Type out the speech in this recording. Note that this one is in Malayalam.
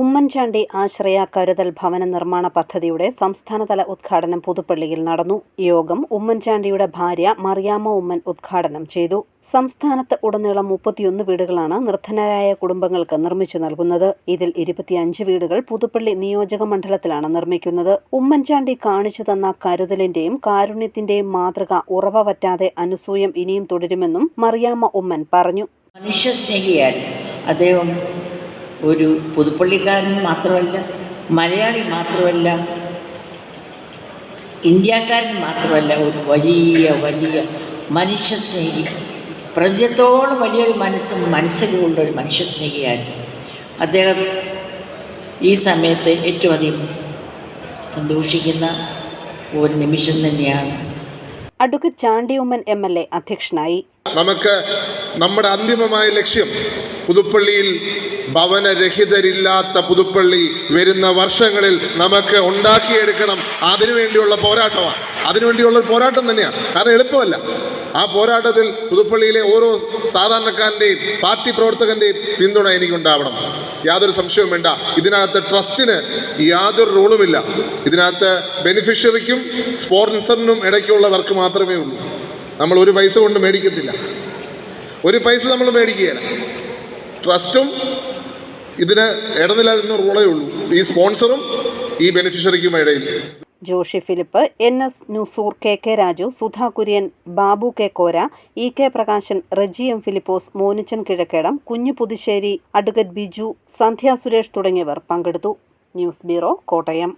ഉമ്മൻചാണ്ടി ആശ്രയ കരുതൽ ഭവന നിർമ്മാണ പദ്ധതിയുടെ സംസ്ഥാനതല ഉദ്ഘാടനം പുതുപ്പള്ളിയിൽ നടന്നു. യോഗം ഉമ്മൻചാണ്ടിയുടെ ഭാര്യ മറിയാമ്മ ഉമ്മൻ ഉദ്ഘാടനം ചെയ്തു. സംസ്ഥാനത്ത് ഉടനീളം മുപ്പത്തിയൊന്ന് വീടുകളാണ് നിർദ്ധനരായ കുടുംബങ്ങൾക്ക് നിർമ്മിച്ചു നൽകുന്നത്. ഇതിൽ ഇരുപത്തിയഞ്ച് വീടുകൾ പുതുപ്പള്ളി നിയോജക മണ്ഡലത്തിലാണ് നിർമ്മിക്കുന്നത്. ഉമ്മൻചാണ്ടി കാണിച്ചു തന്ന കരുതലിന്റെയും കാരുണ്യത്തിന്റെയും മാതൃക ഉറവ പറ്റാതെ അനുസൂയം ഇനിയും തുടരുമെന്നും മറിയാമ്മ ഉമ്മൻ പറഞ്ഞു. മനുഷ്യസ്നേഹിയായിരുന്നു അദ്ദേഹം ഒരു പുതുപ്പള്ളിക്കാരൻ മാത്രമല്ല മലയാളി മാത്രമല്ല ഇന്ത്യക്കാരൻ മാത്രമല്ല ഒരു വലിയ വലിയ മനുഷ്യസ്നേഹി. പ്രപഞ്ചത്തോളം വലിയൊരു മനസ്സും മനസ്സിലുമുള്ള ഒരു മനുഷ്യസ്നേഹിയായിരുന്നു അദ്ദേഹം ഈ സമയത്ത് ഏറ്റവും അധികം സന്തോഷിക്കുന്ന ഒരു നിമിഷം തന്നെയാണ് advocate Chandy Oommen M L A അധ്യക്ഷനായി. നമുക്ക് നമ്മുടെ അന്തിമമായ ലക്ഷ്യം പുതുപ്പള്ളിയിൽ ഭവനരഹിതരില്ലാത്ത പുതുപ്പള്ളി വരുന്ന വർഷങ്ങളിൽ നമുക്ക് ഉണ്ടാക്കിയെടുക്കണം. അതിനുവേണ്ടിയുള്ള പോരാട്ടമാണ്. അതിനുവേണ്ടിയുള്ള പോരാട്ടം തന്നെയാണ്. കാരണം എളുപ്പമല്ല. ആ പോരാട്ടത്തിൽ പുതുപ്പള്ളിയിലെ ഓരോ സാധാരണക്കാരന്റെയും പാർട്ടി പ്രവർത്തകന്റെയും പിന്തുണ എനിക്കുണ്ടാവണം. യാതൊരു സംശയവും വേണ്ട. ഇതിനകത്ത് ട്രസ്റ്റിന് യാതൊരു റോളുമില്ല. ഇതിനകത്ത് ബെനിഫിഷ്യറിക്കും സ്പോൺസറിനും ഇടയ്ക്കുള്ളവർക്ക് മാത്രമേ ഉള്ളൂ. നമ്മൾ ഒരു പൈസ കൊണ്ട് മേടിക്കത്തില്ല. ഒരു പൈസ നമ്മൾ മേടിക്കുകയില്ല. ട്രസ്റ്റും ഇതിന് ഇടനില എന്ന റോളേ ഉള്ളൂ. ഈ സ്പോൺസറും ഈ ബെനിഫിഷ്യറിക്കും ഇടയിൽ. Joshi Philip N S Nusoor K K Raju Sudha Kurian Babu K Kora E K Prakashan Reji M Philipose Monichan Kizhakkedam Kunju Puthussery advocate Biju Sandhya Suresh തുടങ്ങിയവർ പങ്കെടുത്തു. News bureau Kottayam.